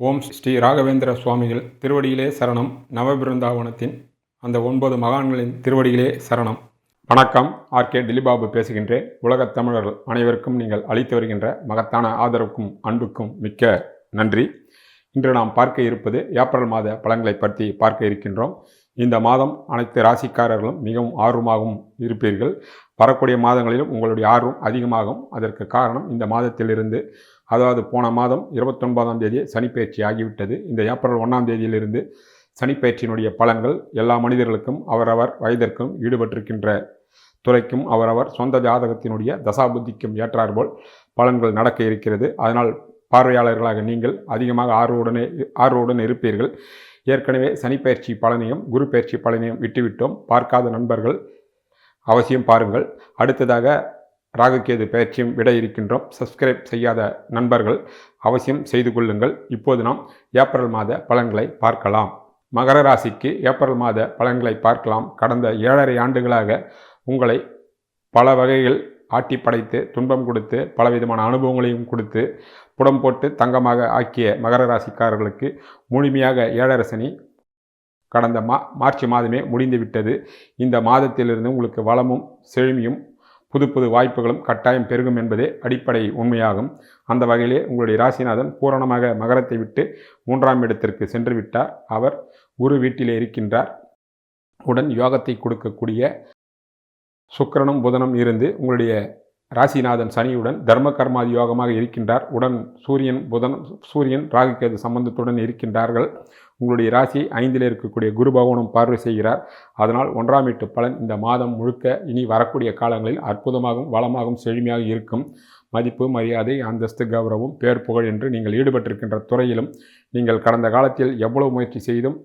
ஓம் ஸ்ரீ ராகவேந்திர சுவாமிகள் திருவடியிலே சரணம். நவபிருந்தாவனத்தின் அந்த ஒன்பது மகான்களின் திருவடியிலே சரணம். வணக்கம். ஆர்கே திலிபாபு பேசுகின்றேன் உலகத் தமிழர்கள் அனைவருக்கும் நீங்கள் அளித்து வருகின்ற மகத்தான ஆதரவுக்கும் அன்புக்கும் மிக்க நன்றி. இன்று நாம் பார்க்க இருப்பது ஏப்ரல் மாத பழங்களை பற்றி பார்க்க இருக்கின்றோம். இந்த மாதம் அனைத்து ராசிக்காரர்களும் மிகவும் ஆர்வமாகவும் இருப்பீர்கள். வரக்கூடிய மாதங்களிலும் உங்களுடைய ஆர்வம் அதிகமாகும். அதற்கு காரணம் இந்த மாதத்திலிருந்து அதாவது போன மாதம் இருபத்தொன்பதாம் தேதி சனிப்பயிற்சி ஆகிவிட்டது. இந்த ஏப்ரல் ஒன்றாம் தேதியிலிருந்து சனிப்பயிற்சியினுடைய பலன்கள் எல்லா மனிதர்களுக்கும் அவரவர் வயதிற்கும் ஈடுபட்டிருக்கின்ற துறைக்கும் அவரவர் சொந்த ஜாதகத்தினுடைய தசாபுத்திக்கும் ஏற்றாற்போல் பலன்கள் நடக்க இருக்கிறது. அதனால் பார்வையாளர்களாக நீங்கள் அதிகமாக ஆர்வவுடனே ஆர்வவுடன் இருப்பீர்கள். ஏற்கனவே சனிப்பெயர்ச்சி பலனையும் குரு பயிற்சி பலனையும் விட்டுவிட்டோம். பார்க்காத நண்பர்கள் அவசியம் பாருங்கள். அடுத்ததாக ராகுகேது பயிற்சியும் விட இருக்கின்றோம். சப்ஸ்கிரைப் செய்யாத நண்பர்கள் அவசியம் செய்து கொள்ளுங்கள். இப்போது நாம் ஏப்ரல் மாத பலன்களை பார்க்கலாம். மகர ராசிக்கு ஏப்ரல் மாத பலன்களை பார்க்கலாம். கடந்த ஏழரை ஆண்டுகளாக உங்களை பல வகையில் ஆட்டி படைத்து துன்பம் கொடுத்து பலவிதமான அனுபவங்களையும் கொடுத்து புடம் போட்டு தங்கமாக ஆக்கிய மகர ராசிக்காரர்களுக்கு முழுமையாக ஏழரசனி கடந்த மா மார்ச் மாதமே முடிந்துவிட்டது இந்த மாதத்திலிருந்து உங்களுக்கு வளமும் செழுமையும் புது புது வாய்ப்புகளும் கட்டாயம் பெருகும் என்பதே அடிப்படை உண்மையாகும். அந்த வகையிலே உங்களுடைய ராசிநாதன் பூரணமாக மகரத்தை விட்டு மூன்றாம் இடத்திற்கு சென்று விட்டார். அவர் குரு வீட்டிலே இருக்கின்றார். உடன் யோகத்தை கொடுக்கக்கூடிய சுக்கரனும் புதனும் இருந்து உங்களுடைய ராசிநாதன் சனியுடன் தர்ம கர்மாதி யோகமாக இருக்கின்றார். உடன் சூரியன் புதன் சூரியன் ராகுக்கேது சம்பந்தத்துடன் இருக்கின்றார்கள். உங்களுடைய ராசி ஐந்தில் இருக்கக்கூடிய குரு பகவானும் பார்வை செய்கிறார். அதனால் ஒன்றாம் வீட்டு பலன் இந்த மாதம் முழுக்க இனி வரக்கூடிய காலங்களில் அற்புதமாகவும் வளமாகவும் செழுமையாக இருக்கும். மதிப்பு மரியாதை அந்தஸ்து கௌரவம் பேர் புகழ் என்று நீங்கள் ஈடுபட்டிருக்கின்ற துறையிலும் நீங்கள் கடந்த காலத்தில் எவ்வளவு முயற்சி செய்தும்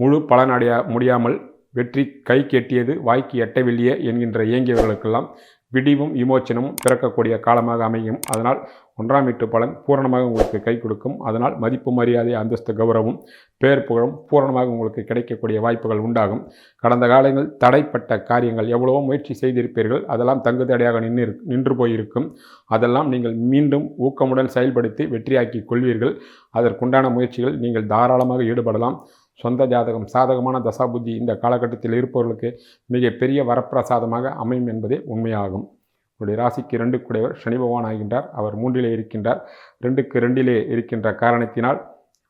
முழு பலனடைய முடியாமல் வெற்றி கை கெட்டியது வாய்க்கு எட்டவில்லையே என்கின்ற இயங்கியவர்களுக்கெல்லாம் விடிவும் விமோச்சனமும் பிறக்கக்கூடிய காலமாக அமையும். அதனால் ஒன்றாம் வீட்டு பலன் பூரணமாக உங்களுக்கு கை கொடுக்கும். அதனால் மதிப்பு மரியாதை அந்தஸ்து கௌரவம் பேர் புகழும் பூரணமாக உங்களுக்கு கிடைக்கக்கூடிய வாய்ப்புகள் உண்டாகும். கடந்த காலங்கள் தடைப்பட்ட காரியங்கள் எவ்வளவோ முயற்சி செய்திருப்பீர்கள். அதெல்லாம் தங்கு தடையாக நின்று நின்று போயிருக்கும். அதெல்லாம் நீங்கள் மீண்டும் ஊக்கமுடன் செயல்படுத்தி வெற்றியாக்கி கொள்வீர்கள். அதற்குண்டான முயற்சிகள் நீங்கள் தாராளமாக ஈடுபடலாம். சொந்த ஜாதகம் சாதகமான தசாபுத்தி இந்த காலகட்டத்தில் இருப்பவர்களுக்கு மிகப்பெரிய வரப்பிரசாதமாக அமையும் என்பதே உண்மையாகும். உங்களுடைய ராசிக்கு ரெண்டு கூடையவர் சனி பகவான் ஆகின்றார். அவர் மூன்றிலே இருக்கின்றார். ரெண்டுக்கு ரெண்டிலே இருக்கின்ற காரணத்தினால்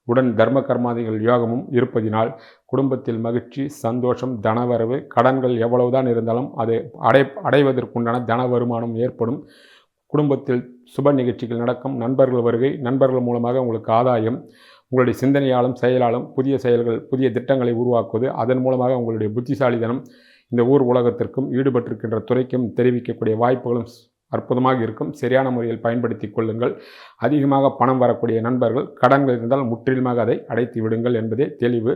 உடன் தர்ம கர்மாதிகள் யோகமும் இருப்பதினால் குடும்பத்தில் மகிழ்ச்சி சந்தோஷம் தனவரவு கடன்கள் எவ்வளவுதான் இருந்தாலும் அது அடை அடைவதற்குண்டான தன வருமானம் ஏற்படும். குடும்பத்தில் சுப நிகழ்ச்சிகள் நடக்கும். நண்பர்கள் வருகை நண்பர்கள் மூலமாக உங்களுக்கு ஆதாயம். உங்களுடைய சிந்தனையாலும் செயலாலும் புதிய செயல்கள் புதிய திட்டங்களை உருவாக்குவது அதன் மூலமாக உங்களுடைய புத்திசாலிதனம் இந்த ஊர் உலகத்திற்கும் ஈடுபட்டிருக்கின்ற துறைக்கும் தெரிவிக்கக்கூடிய வாய்ப்புகளும் அற்புதமாக இருக்கும். சரியான முறையில் பயன்படுத்தி கொள்ளுங்கள். அதிகமாக பணம் வரக்கூடிய நண்பர்கள் கடன்கள் இருந்தால் முற்றிலுமாக அதை அடைத்து விடுங்கள் என்பதே தெளிவு.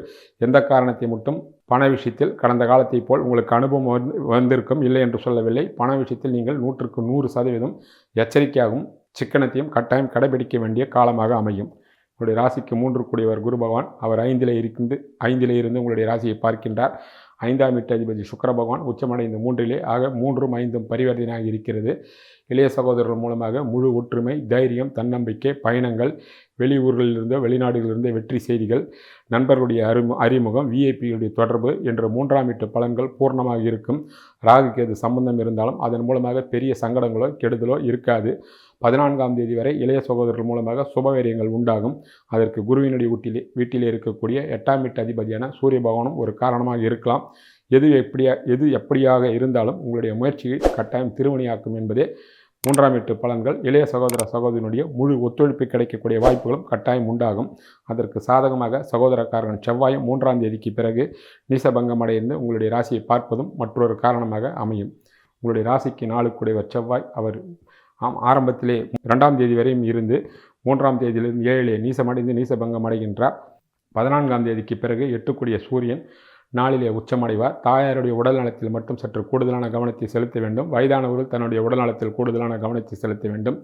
எந்த காரணத்தை மட்டும் பண விஷயத்தில் கடந்த காலத்தை போல் உங்களுக்கு அனுபவம் வந்து வந்திருக்கும் இல்லை என்று சொல்லவில்லை. பண விஷயத்தில் நீங்கள் நூற்றுக்கு நூறு சதவீதம் எச்சரிக்கையாகவும் சிக்கனத்தையும் கட்டாயம் கடைபிடிக்க வேண்டிய காலமாக அமையும். உங்களுடைய ராசிக்கு மூன்று கூடியவர் குரு பகவான். அவர் ஐந்திலே இருந்து ஐந்திலே இருந்து உங்களுடைய ராசியை பார்க்கின்றார். ஐந்தாம் வீட்டு அதிபதி சுக்கர பகவான். உச்சமடைந்த மூன்றிலே ஆக மூன்றும் ஐந்தும் பரிவர்த்தனையாக இருக்கிறது. இளைய சகோதரர் மூலமாக முழு ஒற்றுமை தைரியம் தன்னம்பிக்கை பயணங்கள் வெளியூர்களிலிருந்தோ வெளிநாடுகளிலிருந்தோ வெற்றி செய்திகள் நண்பர்களுடைய அறிமு அறிமுகம் விஐபியுடைய தொடர்பு என்ற மூன்றாம் வீட்டு பலன்கள் பூர்ணமாக இருக்கும். ராகுக்கு சம்பந்தம் இருந்தாலும் அதன் மூலமாக பெரிய சங்கடங்களோ கெடுதலோ இருக்காது. பதினான்காம் தேதி வரை இளைய சகோதரர்கள் மூலமாக சுபவீரியங்கள் உண்டாகும். அதற்கு குருவினுடைய வீட்டிலே வீட்டிலே இருக்கக்கூடிய எட்டாம் வீட்டு அதிபதியான சூரிய பகவானும் ஒரு காரணமாக இருக்கலாம். எது எப்படியா எது எப்படியாக இருந்தாலும் உங்களுடைய முயற்சியை கட்டாயம் திருமணியாக்கும் என்பதே மூன்றாம் வீட்டு பலன்கள். இளைய சகோதர சகோதரனுடைய முழு ஒத்துழைப்பு கிடைக்கக்கூடிய வாய்ப்புகளும் கட்டாயம் உண்டாகும். அதற்கு சாதகமாக சகோதரக்காரன் செவ்வாயும் மூன்றாம் தேதிக்கு பிறகு நீசபங்கம் அடைந்து உங்களுடைய ராசியை பார்ப்பதும் மற்றொரு காரணமாக அமையும். உங்களுடைய ராசிக்கு நாளுக்குடையவர் செவ்வாய். அவர் ஆம் ஆரம்பத்திலே ரெண்டாம் தேதி வரையும் இருந்து மூன்றாம் தேதியிலிருந்து ஏழிலே நீசமடைந்து நீசபங்கம் அடைகின்றார். பதினான்காம் தேதிக்கு பிறகு எட்டுக்குடிய சூரியன் நாளிலே உச்சமடைவார். தாயாருடைய உடல் நலத்தில் மட்டும் சற்று கூடுதலான கவனத்தை செலுத்த வேண்டும். வயதானவர்கள் தன்னுடைய உடல் நலத்தில் கூடுதலான கவனத்தை செலுத்த வேண்டும்.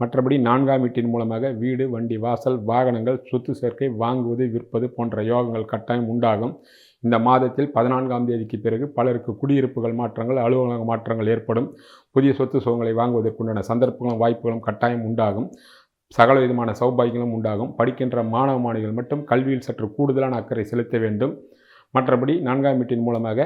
மற்றபடி நான்காம் வீட்டின் மூலமாக வீடு வண்டி வாசல் வாகனங்கள் சொத்து சேர்க்கை வாங்குவது விற்பது போன்ற யோகங்கள் கட்டாயம் உண்டாகும். இந்த மாதத்தில் பதினான்காம் தேதிக்கு பிறகு பலருக்கு குடியிருப்புகள் மாற்றங்கள் அலுவலக மாற்றங்கள் ஏற்படும். புதிய சொத்து சுகங்களை வாங்குவதற்குண்டான சந்தர்ப்பங்களும் வாய்ப்புகளும் கட்டாயம் உண்டாகும். சகல விதமான சௌபாகியங்களும் உண்டாகும். படிக்கின்ற மாணவ மாணவிகள் மட்டும் கல்வியில் சற்று கூடுதலான அக்கறை செலுத்த வேண்டும். மற்றபடி நான்காம் வீட்டின் மூலமாக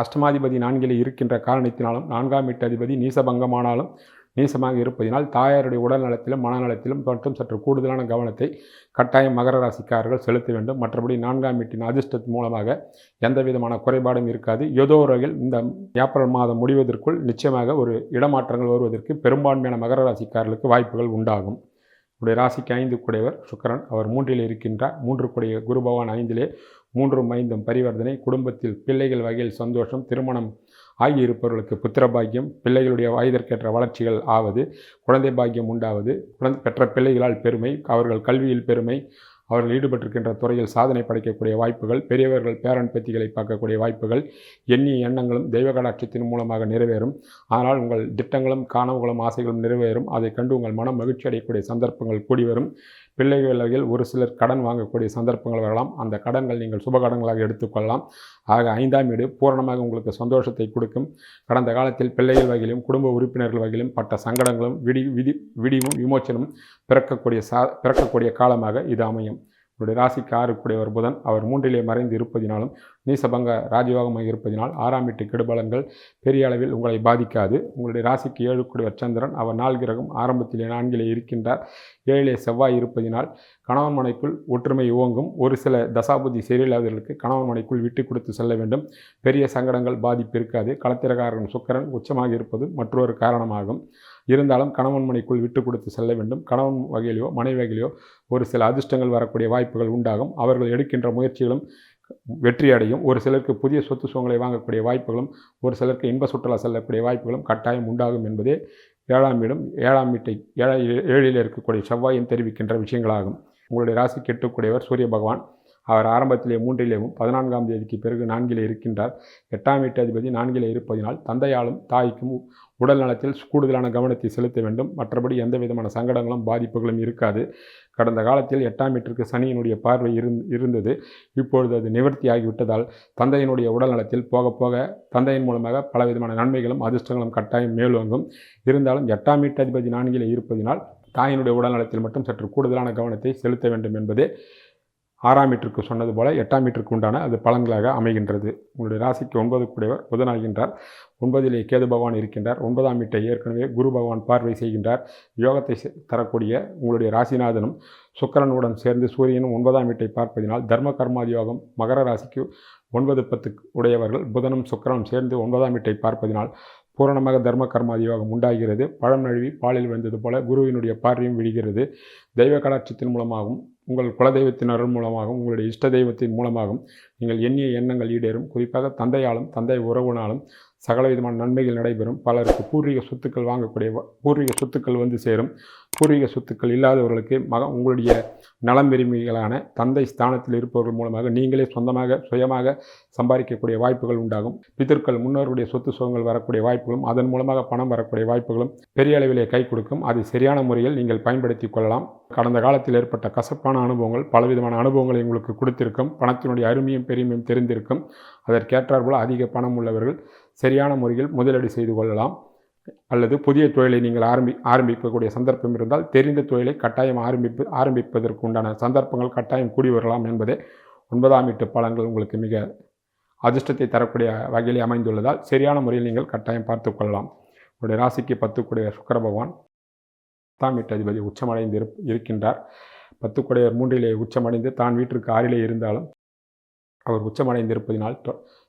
அஷ்டமாதிபதி நான்கிலே இருக்கின்ற காரணத்தினாலும் நான்காம் வீட்டு அதிபதி நீசபங்கமானாலும் நீசமாக இருப்பதினால் தாயாருடைய உடல் நலத்திலும் மனநலத்திலும் மற்றும் சற்று கூடுதலான கவனத்தை கட்டாயம் மகர ராசிக்காரர்கள் செலுத்த வேண்டும். மற்றபடி நான்காம் வீட்டின் அதிர்ஷ்டத்தின் மூலமாக எந்த விதமான குறைபாடும் இருக்காது. ஏதோ ஒரு வகையில் இந்த ஏப்ரல் மாதம் முடிவதற்குள் நிச்சயமாக ஒரு இடமாற்றங்கள் வருவதற்கு பெரும்பான்மையான மகர ராசிக்காரர்களுக்கு வாய்ப்புகள் உண்டாகும். உடைய ராசிக்கு ஐந்து குடையவர் சுக்கரன். அவர் மூன்றில் இருக்கின்றார். மூன்று குடைய குரு பகவான் ஐந்திலே மூன்றும் ஐந்தும் பரிவர்த்தனை. குடும்பத்தில் பிள்ளைகள் வகையில் சந்தோஷம் திருமணம் ஆகியிருப்பவர்களுக்கு புத்திர பாக்கியம் பிள்ளைகளுடைய வயதிற்கேற்ற வளர்ச்சிகள் ஆவது குழந்தை பாக்கியம் உண்டாவது. குழந்தை பெற்ற பிள்ளைகளால் பெருமை அவர்கள் கல்வியில் பெருமை அவர்கள் ஈடுபட்டிருக்கின்ற துறையில் சாதனை படைக்கக்கூடிய வாய்ப்புகள் பெரியவர்கள் பேரன் பேத்திகளை பார்க்கக்கூடிய வாய்ப்புகள் எண்ணிய எண்ணங்களும் தெய்வ கடாட்சத்தின் மூலமாக நிறைவேறும். ஆனால் உங்கள் திட்டங்களும் கனவுகளும் ஆசைகளும் நிறைவேறும். அதை கண்டு உங்கள் மனம் மகிழ்ச்சி அடையக்கூடிய சந்தர்ப்பங்கள் கூடி வரும் பிள்ளைகள் வகையில் ஒரு சிலர் கடன் வாங்கக்கூடிய சந்தர்ப்பங்கள் வரலாம். அந்த கடன்கள் நீங்கள் சுப கடன்களாக எடுத்துக்கொள்ளலாம் ஆக ஐந்தாம் வீடு பூரணமாக உங்களுக்கு சந்தோஷத்தை கொடுக்கும். கடந்த காலத்தில் பிள்ளைகள் வகையிலும் குடும்ப உறுப்பினர்கள் வகையிலும் பட்ட சங்கடங்களும் விடி விதி விடிவும் விமோச்சனமும் பிறக்கக்கூடிய சா பிறக்கக்கூடிய காலமாக இது அமையும். உங்களுடைய ராசிக்கு ஒரு புதன். அவர் மூன்றிலே மறைந்து இருப்பதினாலும் நீசபங்க ராஜயோகமாக இருப்பதினால் ஆறாம் வீட்டு கெடுபலன்கள் பெரிய அளவில் உங்களை பாதிக்காது. உங்களுடைய ராசிக்கு ஏழுக்குடையவர் சந்திரன். அவர் நாள் கிரகம் ஆரம்பத்திலே நான்கிலே இருக்கின்றார். ஏழிலே செவ்வாய் இருப்பதினால் கணவன் மனைக்குள் ஒற்றுமை ஓங்கும். ஒரு சில தசாபுதி சரியில்லாதவர்களுக்கு கணவன் மனைக்குள் விட்டு கொடுத்து செல்ல வேண்டும். பெரிய சங்கடங்கள் பாதிப்பு இருக்காது. களத்திரகாரன் சுக்கரன் உச்சமாக இருப்பது மற்றொரு காரணமாகும். இருந்தாலும் கணவன் மனைக்குள் விட்டு கொடுத்து செல்ல வேண்டும். கணவன் வகையிலையோ மனைவி வகையிலையோ ஒரு சில அதிர்ஷ்டங்கள் வரக்கூடிய வாய்ப்புகள் உண்டாகும். அவர்கள் எடுக்கின்ற முயற்சிகளும் வெற்றி அடையும் ஒரு சிலருக்கு புதிய சொத்து சுகங்களை வாங்கக்கூடிய வாய்ப்புகளும் ஒரு சிலருக்கு இன்ப சுற்றுலா செல்லக்கூடிய வாய்ப்புகளும் கட்டாயம் உண்டாகும் என்பதே ஏழாம் இடம் ஏழாம் வீட்டை ஏழ ஏழில் இருக்கக்கூடிய செவ்வாயின் தெரிவிக்கின்ற விஷயங்களாகும். உங்களுடைய ராசி கெட்டக்கூடியவர் சூரிய பகவான். அவர் ஆரம்பத்திலே மூன்றிலேயும் பதினான்காம் தேதிக்கு பிறகு நான்கிலே இருக்கின்றார். எட்டாம் வீட்டு அதிபதி நான்கிலே இருப்பதினால் தந்தையாலும் தாய்க்கும் உடல் நலத்தில் கூடுதலான கவனத்தை செலுத்த வேண்டும். மற்றபடி எந்த விதமான சங்கடங்களும் பாதிப்புகளும் இருக்காது. கடந்த காலத்தில் எட்டாம் வீட்டிற்கு சனியினுடைய பார்வை இருந் இருந்தது. இப்பொழுது அது நிவர்த்தி ஆகிவிட்டதால் தந்தையினுடைய உடல் நலத்தில் போக போக தந்தையின் மூலமாக பலவிதமான நன்மைகளும் அதிர்ஷ்டங்களும் கட்டாயம் மேலோங்கும். இருந்தாலும் எட்டாம் வீட்டு அதிபதி நான்கிலே இருப்பதினால் தாயினுடைய உடல் நலத்தில் மட்டும் சற்று கூடுதலான கவனத்தை செலுத்த வேண்டும் என்பதே ஆறாம் மீட்டருக்கு சொன்னது போல எட்டாம் மீட்டருக்கு உண்டான அது பலன்களாக அமைகின்றது. உங்களுடைய ராசிக்கு ஒன்பது கூடியவர் புதனாகின்றார் ஒன்பதிலே கேது பகவான் இருக்கின்றார். ஒன்பதாம் வீட்டை ஏற்கனவே குரு பகவான் பார்வை செய்கின்றார். யோகத்தை தரக்கூடிய உங்களுடைய ராசிநாதனும் சுக்கரனுடன் சேர்ந்து சூரியனும் ஒன்பதாம் வீட்டை பார்ப்பதினால் தர்ம கர்மாதி யோகம் மகர ராசிக்கு ஒன்பது பத்து உடையவர்கள் புதனும் சுக்கரனும் சேர்ந்து ஒன்பதாம் வீட்டை பார்ப்பதினால் பூரணமாக தர்ம கர்மாதி யோகம் உண்டாகிறது. பழம் நழுவி பாலில் விழுந்தது போல குருவினுடைய பார்வையும் விடுகிறது தெய்வ கடாட்சத்தின் மூலமாகவும் உங்கள் குலதெய்வத்தினர் மூலமாகவும் உங்களுடைய இஷ்ட தெய்வத்தின் மூலமாகவும் நீங்கள் எண்ணிய எண்ணங்கள் ஈடேறும். குறிப்பாக தந்தையாலும் தந்தை உறவுனாலும் சகல விதமான நன்மைகள் நடைபெறும். பலருக்கு பூர்வீக சொத்துக்கள் வாங்கக்கூடிய பூர்வீக சொத்துக்கள் வந்து சேரும். பூர்வீக சொத்துக்கள் இல்லாதவர்களுக்கு மக உங்களுடைய நலம் விரும்பிகளான தந்தை ஸ்தானத்தில் இருப்பவர்கள் மூலமாக நீங்களே சொந்தமாக சுயமாக சம்பாதிக்கக்கூடிய வாய்ப்புகள் உண்டாகும். பிதற்கள் முன்னோருடைய சொத்து சுகங்கள் வரக்கூடிய வாய்ப்புகளும் அதன் மூலமாக பணம் வரக்கூடிய வாய்ப்புகளும் பெரிய அளவிலே கை கொடுக்கும். அதை சரியான முறையில் நீங்கள் பயன்படுத்தி கொள்ளலாம். கடந்த காலத்தில் ஏற்பட்ட கசப்பான அனுபவங்கள் பலவிதமான அனுபவங்களை உங்களுக்கு கொடுத்திருக்கும். பணத்தினுடைய அருமையும் பெருமையும் தெரிந்திருக்கும். அதற்கேற்றாற்போல் அதிக பணம் உள்ளவர்கள் சரியான முறையில் முதலீடு செய்து கொள்ளலாம். அல்லது புதிய தொழிலை நீங்கள் ஆரம்பி ஆரம்பிக்கக்கூடிய சந்தர்ப்பம் இருந்தால் தெரிந்த தொழிலை கட்டாயம் ஆரம்பிப்பு ஆரம்பிப்பதற்கு உண்டான சந்தர்ப்பங்கள் கட்டாயம் கூடி வரலாம் என்பதே ஒன்பதாம் வீட்டு பலன்கள் உங்களுக்கு மிக அதிர்ஷ்டத்தை தரக்கூடிய வகையில் அமைந்துள்ளதால் சரியான முறையில் நீங்கள் கட்டாயம் பார்த்து கொள்ளலாம். உங்களுடைய ராசிக்கு பத்துக்குடைய சுக்கர பகவான் பத்தாம் வீட்டு அதிபதி உச்சமடைந்து இருக்கின்றார். பத்துக்குடைய மூன்றிலே உச்சமடைந்து தான் வீட்டிற்கு ஆறிலே இருந்தாலும் அவர் உச்சமடைந்திருப்பதினால்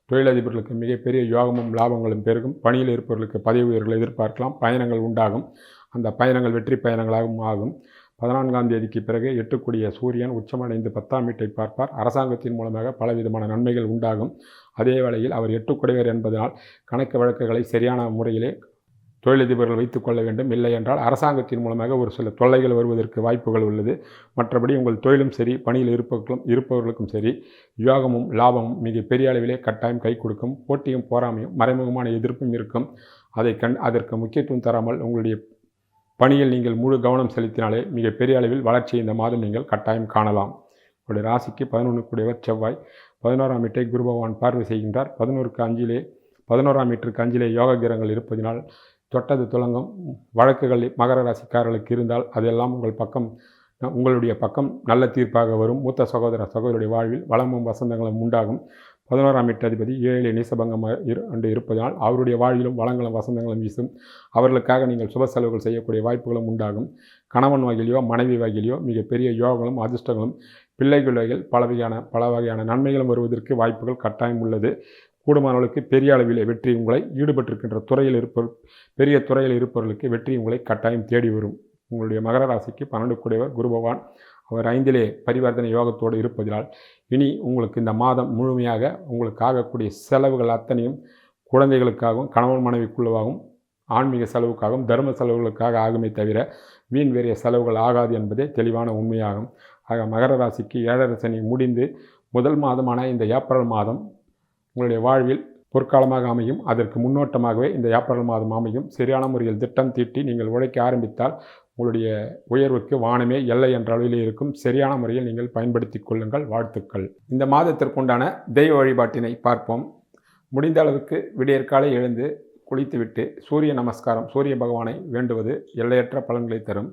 தொழிலதிபர்களுக்கு மிகப்பெரிய யோகமும் லாபங்களும் பெருகும். பணியில் இருப்பவர்களுக்கு பதவி உயர்வுகளை எதிர்பார்க்கலாம். பயணங்கள் உண்டாகும். அந்த பயணங்கள் வெற்றி பயணங்களாகவும் ஆகும். பதினான்காம் தேதிக்கு பிறகு எட்டுக்கூடிய சூரியன் உச்சமடைந்து பத்தாம் வீட்டை பார்ப்பார். அரசாங்கத்தின் மூலமாக பலவிதமான நன்மைகள் உண்டாகும். அதே வேளையில் அவர் எட்டுக்குடையவர் என்பதனால் கணக்கு வழக்குகளை சரியான முறையிலே தொழிலதிபர்கள் வைத்துக் கொள்ள வேண்டும். இல்லை என்றால் அரசாங்கத்தின் மூலமாக ஒரு சில தொல்லைகள் வருவதற்கு வாய்ப்புகள் உள்ளது. மற்றபடி உங்கள் தொழிலும் சரி பணியில் இருப்பவர்களும் இருப்பவர்களுக்கும் சரி யோகமும் லாபமும் மிக பெரிய அளவிலே கட்டாயம் கை கொடுக்கும். போட்டியும் போராமையும் மறைமுகமான எதிர்ப்பும் இருக்கும். அதை கண் அதற்கு முக்கியத்துவம் தராமல் உங்களுடைய பணியில் நீங்கள் முழு கவனம் செலுத்தினாலே மிக பெரிய அளவில் வளர்ச்சி இந்த மாதம் நீங்கள் கட்டாயம் காணலாம். உங்களுடைய ராசிக்கு பதினொன்று கூடியவர் செவ்வாய். பதினோராம் வீட்டை குரு பகவான் பார்வை செய்கின்றார். பதினோருக்கு அஞ்சிலே பதினோராம் மீட்டருக்கு அஞ்சிலே யோக கிரகங்கள் இருப்பதினால் தொட்டது துலங்கும். வழக்குகள் மகர ராசிக்காரர்களுக்கு இருந்தால் அதெல்லாம் உங்கள் பக்கம் உங்களுடைய பக்கம் நல்ல தீர்ப்பாக வரும். மூத்த சகோதர சகோதரருடைய வாழ்வில் வளமும் வசந்தங்களும் உண்டாகும். பதினோராம் எட்டதிபதி ஏழு நீசபங்கமாக இரு அன்று இருப்பதால் அவருடைய வாழ்விலும் வளங்களும் வசந்தங்களும் வீசும். அவர்களுக்காக நீங்கள் சுப செலவுகள் செய்யக்கூடிய வாய்ப்புகளும் உண்டாகும். கணவன் வகையிலையோ மனைவி வகையிலையோ மிகப்பெரிய யோகங்களும் அதிர்ஷ்டங்களும் பிள்ளைகள் வகையில் பல வகையான பல வகையான நன்மைகளும் வருவதற்கு வாய்ப்புகள் கட்டாயம் உள்ளது. கூடுமானவர்களுக்கு பெரிய அளவில் வெற்றி உங்களை ஈடுபட்டிருக்கின்ற துறையில் இருப்பவர் பெரிய துறையில் இருப்பவர்களுக்கு வெற்றி உங்களை கட்டாயம் தேடி வரும். உங்களுடைய மகர ராசிக்கு பன்னெண்டு கூடியவர் குரு பகவான். அவர் ஐந்திலே பரிவர்த்தனை யோகத்தோடு இருப்பதால் இனி உங்களுக்கு இந்த மாதம் முழுமையாக உங்களுக்கு ஆகக்கூடிய செலவுகள் அத்தனையும் குழந்தைகளுக்காகவும் கணவன் மனைவிக்குள்ளவாகவும் ஆன்மீக செலவுக்காகவும் தர்ம செலவுகளுக்காக ஆகுமே தவிர வீண் வேறிய செலவுகள் ஆகாது என்பதே தெளிவான உண்மையாகும். ஆக மகர ராசிக்கு ஏழரை சனி முடிந்து முதல் மாதமான இந்த ஏப்ரல் மாதம் உங்களுடைய வாழ்வில் பொற்காலமாக அமையும். அதற்கு முன்னோட்டமாகவே இந்த ஏப்ரல் மாதம் அமையும். சரியான முறையில் திட்டம் தீட்டி நீங்கள் உழைக்க ஆரம்பித்தால் உங்களுடைய உயர்வுக்கு வானமே எல்லை என்ற அளவில் இருக்கும். சரியான முறையில் நீங்கள் பயன்படுத்தி கொள்ளுங்கள். வாழ்த்துக்கள். இந்த மாதத்திற்குண்டான தெய்வ வழிபாட்டினை பார்ப்போம். முடிந்த அளவுக்கு விடியற்காலை எழுந்து குளித்துவிட்டு சூரிய நமஸ்காரம் சூரிய பகவானை வேண்டுவது எல்லையற்ற பலன்களை தரும்.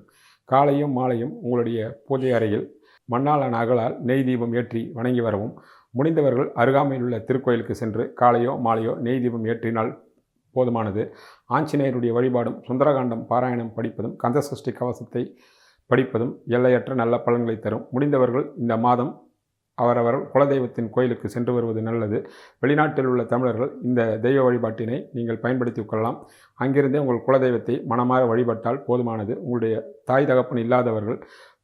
காலையும் மாலையும் உங்களுடைய பூஜை அறையில் மண்ணாலான அகலால் நெய் தீபம் ஏற்றி வணங்கி வரவும். முடிந்தவர்கள் அருகாமையில் உள்ள திருக்கோயிலுக்கு சென்று காலையோ மாலையோ நெய் தீபம் ஏற்றினால் போதுமானது. ஆஞ்சநேயருடைய வழிபாடும் சுந்தரகாண்டம் பாராயணம் படிப்பதும் கந்தசஷ்டி கவசத்தை படிப்பதும் எல்லையற்ற நல்ல பலன்களை தரும். முடிந்தவர்கள் இந்த மாதம் அவரவர் குலதெய்வத்தின் கோயிலுக்கு சென்று வருவது நல்லது. வெளிநாட்டில் உள்ள தமிழர்கள் இந்த தெய்வ வழிபாட்டினை நீங்கள் பயன்படுத்தி கொள்ளலாம். அங்கிருந்தே உங்கள் குலதெய்வத்தை மனமாற வழிபட்டால் போதுமானது. உங்களுடைய தாய் தகப்பன் இல்லாதவர்கள்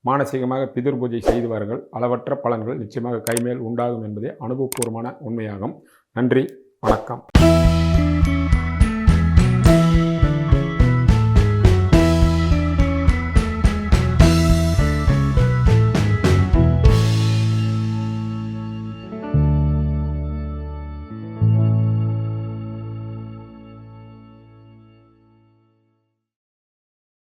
மானசீகமாக பிதிர் பூஜை செய்துவார்கள் அளவற்ற பலன்கள் நிச்சயமாக கைமேல் உண்டாகும் என்பதே அனுபவபூர்வமான உண்மையாகும். நன்றி வணக்கம்.